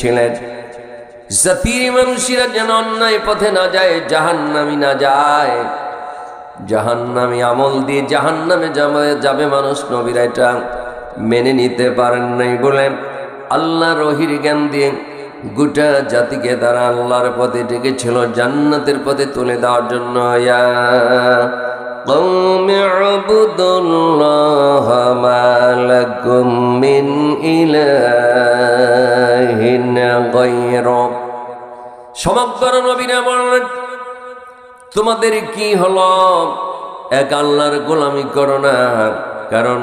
ছিলেন জাতির মানুষেরা যেন অন্যায় পথে না যায়, জাহান্নামি না যায়। জাহান্নামি আমল দিয়ে জাহান্নামে যাবে মানুষ নবীরা এটা মেনে নিতে পারেন নাই বলে আল্লাহ রহির জ্ঞান দিয়ে গোটা জাতিকে তারা আল্লাহর পথে ডেকেছিল, জান্নাতের পথে তুলে দেওয়ার জন্য। ইয়া قوم اعبدوا الله ما لكم من إله غيره সমগ্র নবীরা বললেন তোমাদের কি হলো এক আল্লাহর গোলামি করো না কারণ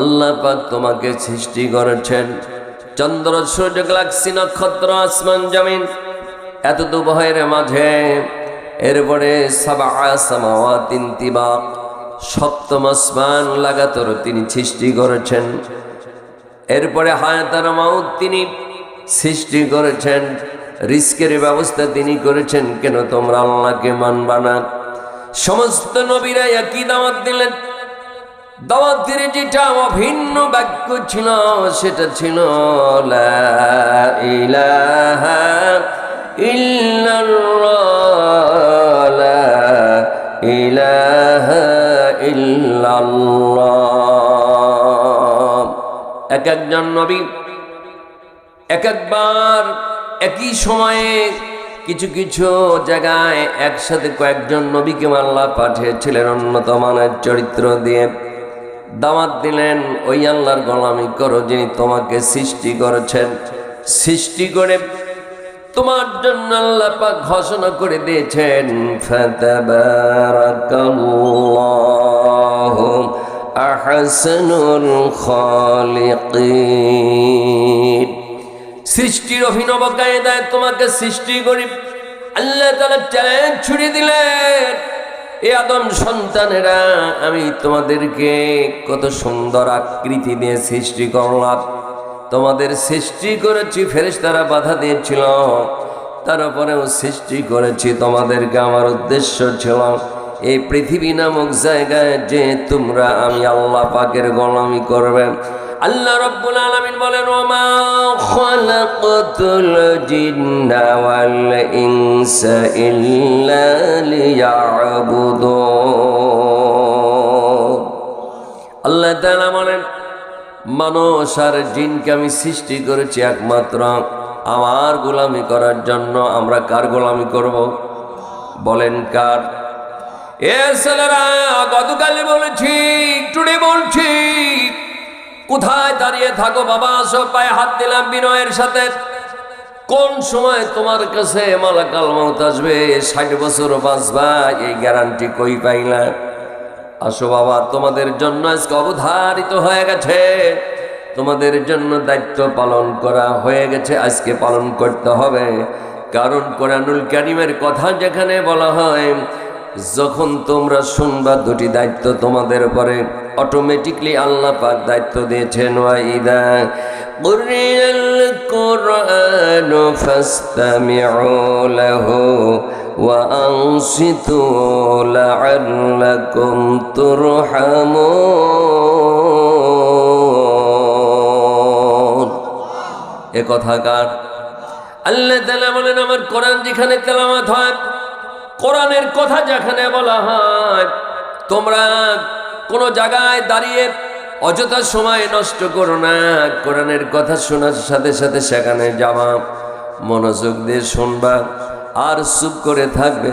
আল্লাহ পাক তোমাকে সৃষ্টি করেছেন চন্দ্র সূর্য গ্যালাক্সি নক্ষত্র আসমান জমিন এত দুবহের মাঝে এরপরে সপ্তম আসমান লাগাতর তিনি সৃষ্টি করেছেন। এরপরে হায়াতার মাউত তিনি সৃষ্টি করেছেন। রিস্কের ব্যবস্থা তিনি করেছেন, কেন তোমরা আল্লাহকে মানবা না? সমস্ত নবীরা একই দাওয়াত দিলেন। দাওয়াত দিলে যেটা অভিন্ন বাক্য ছিল, সেটা ছিল ইল্লাল্লাহ। ইল্লাল্লাহ এক একজন নবী এক একবার একই সময়ে কিছু কিছু জায়গায় একসাথে কয়েকজন নবীকে আল্লাহ পাঠিয়েছিলেন উন্নত মানের চরিত্র দিয়ে। দাওয়াত দিলেন, ওই আল্লাহর গোলামি করো যিনি তোমাকে সৃষ্টি করেছেন। সৃষ্টি করে তোমার জন্য আল্লাহ পাক ঘোষণা করে দিয়েছেন, ফাতাবারাকাল্লাহু আহসানুল খালিকিন। সৃষ্টির অভিনব কায়দায় তোমাকে সৃষ্টি করি। আল্লাহ তালা চ্যালেঞ্জ ছুড়ে দিলেন, এ আদম সন্তানেরা, আমি তোমাদেরকে কত সুন্দর আকৃতি দিয়ে সৃষ্টি করলাম। তোমাদের সৃষ্টি করেছি, ফেরেশতারা বাধা দিয়েছিল। তারপরেও সৃষ্টি করেছি তোমাদেরকে, আমার উদ্দেশ্য ছিল এই পৃথিবী নামক জায়গায় যে তোমরা আমি আল্লাহ পাকের গোলামি করবে। আল্লাহ রব্বুল আলামিন বলেন, ওমা আল্লাহ বলেন মানুষ আর জিনকে আমি সৃষ্টি করেছি একমাত্র। আমার গোলামি করার জন্য আমরা কার গোলামি করব? বলেন কার? এ ছেলেরা গতকালে বলেছি, টুডে বলছি, কোথায় দাঁড়িয়ে থাকো বাবা? আসো পায়ে হাত দিলাম বিনয়ের সাথে। কোন সময় তোমার কাছে মালাকাল মত আসবে? ষাট বছর বাঁচবা, এই গ্যারান্টি কই পাইলা? আসো বাবা, তোমাদের জন্য আজকে অবধারিত হয়ে গেছে। তোমাদের জন্য দায়িত্ব পালন করা হয়ে গেছে, আজকে পালন করতে হবে। কারণ কোরআনুল কারিমের কথা যেখানে বলা হয়, যখন তোমরা শুনবা, দুটি দায়িত্ব তোমাদের উপরে অটোমেটিকলি আল্লাহ পাক দায়িত্ব দিয়েছেন। ওয়াইদা কুরআন ফাসতামিউ লাহু। وأنصتوا لعلكم ترحمون এ কথাকার আল্লাহ তাআলা বলেন আমার কোরআন যেখানে তেলাওয়াত হয় কোরআনের কথা যেখানে বলা হয় তোমরা কোনো জায়গায় দাঁড়িয়ে অযথা সময় নষ্ট করো না কোরআনের কথা শোনার সাথে সাথে সেখানে যাওয়া মনোযোগ দিয়ে শুনবা আর চুপ করে থাকবে।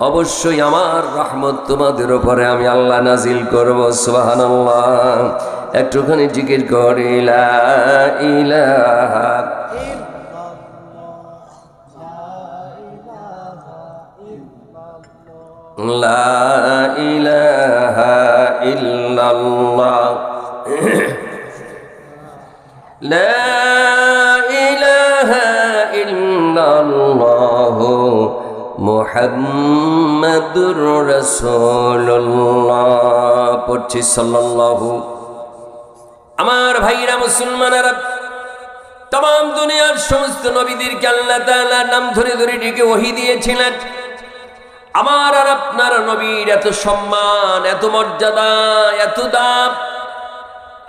অবশ্যই আমার রহমত তোমাদের ওপরে আমি আল্লাহ নাজিল করব সোহান একটুখানি জিকির করিলা ইহ ইহ ইহ মোহাম্মদুর রসোল্লাহ পড়ছি সাল্লাল্লাহু। আমার ভাইরা মুসলমানেরা তমাম দুনিয়ার সমস্ত নবীদেরকে আল্লাহ তাআলা নাম ধরে ধরে ডেকে ওহি দিয়েছিলেন। আমার আর আপনার নবীর এত সম্মান, এত মর্যাদা, এত দাম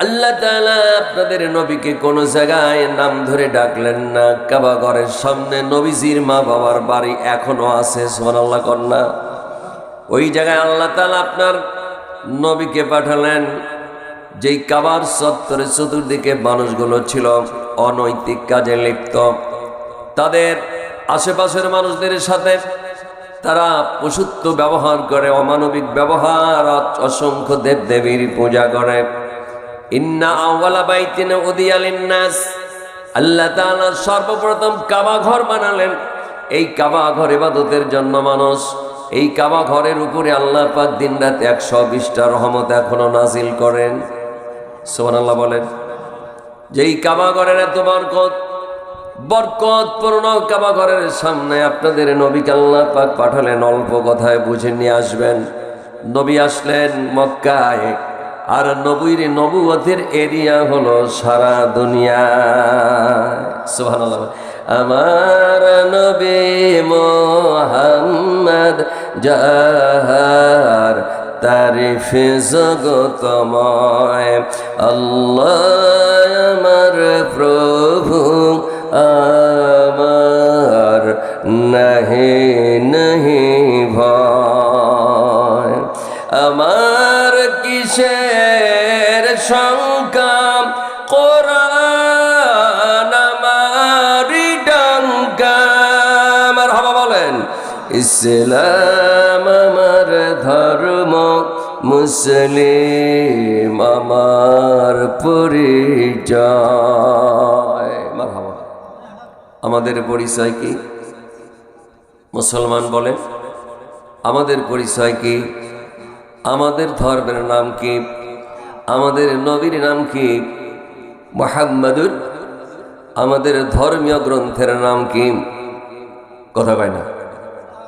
আল্লাহ তাআলা আপনাদের নবীকে কোন জায়গায় নাম ধরে ডাকলেন না। কাবা ঘরের সামনে নবীজির মা বাবার বাড়ি এখনও আছে, সুবহানাল্লাহ কন্যা ওই জায়গায় আল্লাহ তাআলা আপনার নবীকে পাঠালেন। যেই কাবার চত্বরে চতুর্দিকে মানুষগুলো ছিল অনৈতিক কাজে লিপ্ত। তাদের আশেপাশের মানুষদের সাথে তারা পশুত্ব ব্যবহার করে, অমানবিক ব্যবহার, অসংখ্য দেব দেবীর পূজা করে। ইন্না আওয়ালা বাইতিন উদিয়ালিন নাস আল্লাহ তাআলা সর্বপ্রথম কাবা ঘর বানালেন। এই কাবা ঘর ইবাদতের জন্য মানুষ। এই কাবা ঘরের উপরে আল্লাহ পাক দিন রাত একশো বিশটা রহমত এখনও নাজিল করেন। সুবহানাল্লাহ বলেন, যেই কাবা ঘরের এত বরকত বরকত পূর্ণ কাবা ঘরের সামনে আপনাদের নবী আল্লাহ পাক পাঠালেন, অল্প কথায় বুঝে নিয়ে আসবেন। নবী আসলেন মক্কায়। আর নবীর নবুয়তের এরিয়া হলো সারা দুনিয়া। সুবহানাল্লাহ। আমার নবী মোহাম্মদ যাহার তারিফ জগতময়, আল্লাহ আমার প্রভু, আমার নাহি নাহি ভয়। আমার কিসের শঙ্কা কোরআন আমারি ডঙ্কা আমার হবা বলেন, ইসলাম আমার ধর্ম, মুসলিম আমার পরিচয়। আমাদের পরিচয় কি? মুসলমান বলেন, আমাদের পরিচয় কি? আমাদের ধর্মের নাম কি? আমাদের নবীর নাম কি? মোহাম্মদুর? আমাদের ধর্মীয় গ্রন্থের নাম কি? কথা কয় না।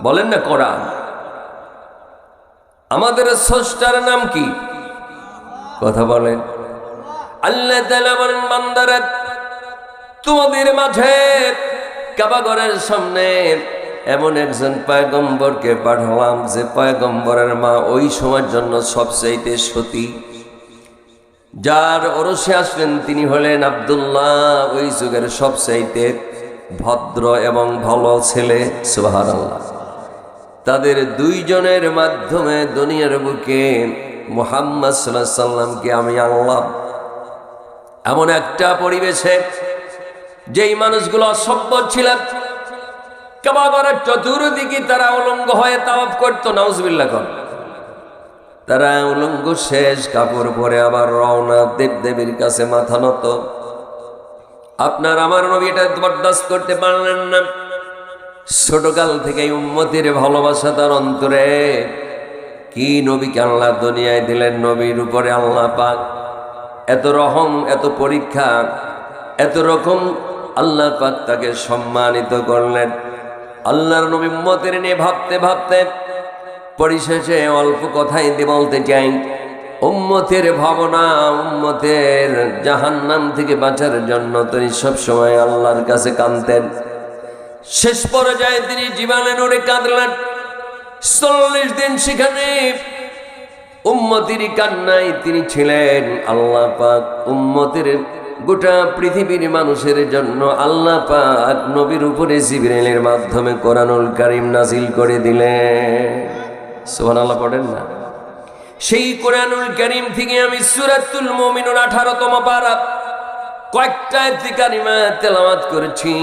বলেন না কোরআন। আমাদের স্রষ্টার নাম কি? কথা বলেন। আল্লাহ তোমাদের মাঝে কাবাগরের সামনে এমন একজন পয়গম্বরকে পাঠালাম যে পয়গম্বরের মা ওই সময়ের জন্য সবচাইতে সতী। যার ওরসে আসলেন তিনি হলেন আব্দুল্লাহ, ওই যুগের সবচাইতে ভদ্র এবং ভালো ছেলে, সুবহানাল্লাহ। তাদের দুইজনের মাধ্যমে দুনিয়ার বুকে মোহাম্মদ সাল্লাহ সাল্লামকে আমি আনলাম। এমন একটা পরিবেশে যেই মানুষগুলো অসভ্য ছিলেন কাবাগরের চতুর্দিকে তারা উলঙ্গ হয়ে তাওয়াফ করতো নাউজবিল্লা কর। তারা উলঙ্গ শেষ, কাপড় পরে আবার রওনা দেব দেবীর কাছে মাথা নত। আপনার আমার নবী এটা বরদাস্ত করতে পারলেন না। ছোটকাল থেকে উম্মতির ভালোবাসা তার অন্তরে। কি নবীকে আল্লাহ দুনিয়ায় দিলেন, নবীর উপরে আল্লাহ পাক। এত রহম, এত পরীক্ষা, এত রকম আল্লাহ পাক তাকে সম্মানিত করলেন। আল্লাহর নবী উম্মতের নিয়ে ভাবতে ভাবতে পরিশেষে অল্প কথাই দিয়ে বলতে চাই, উম্মতের ভাবনা, উম্মতের জাহান্নাম থেকে বাঁচার জন্য তিনি সবসময় আল্লাহর কাছে কাঁদতেন। শেষ পর্যায়ে তিনি জীবনে নড়ে কাঁদলেন। চল্লিশ দিন সেখানে উম্মতির কান্নায় তিনি ছিলেন। আল্লাহ পাক উম্মতের গোটা পৃথিবীর মানুষের জন্য আল্লাহ পাক নবীর উপরে জিবরেলের মাধ্যমে কোরআনুল কারিম নাজিল করে দিলেন। সোহান আল্লাহ পড়েন না? সেই কোরআনুল কারিম থেকে আমি সুরাতুল মমিনুর আঠারোতম পারা কয়েকটা কারিমা তেলাওয়াত করেছি।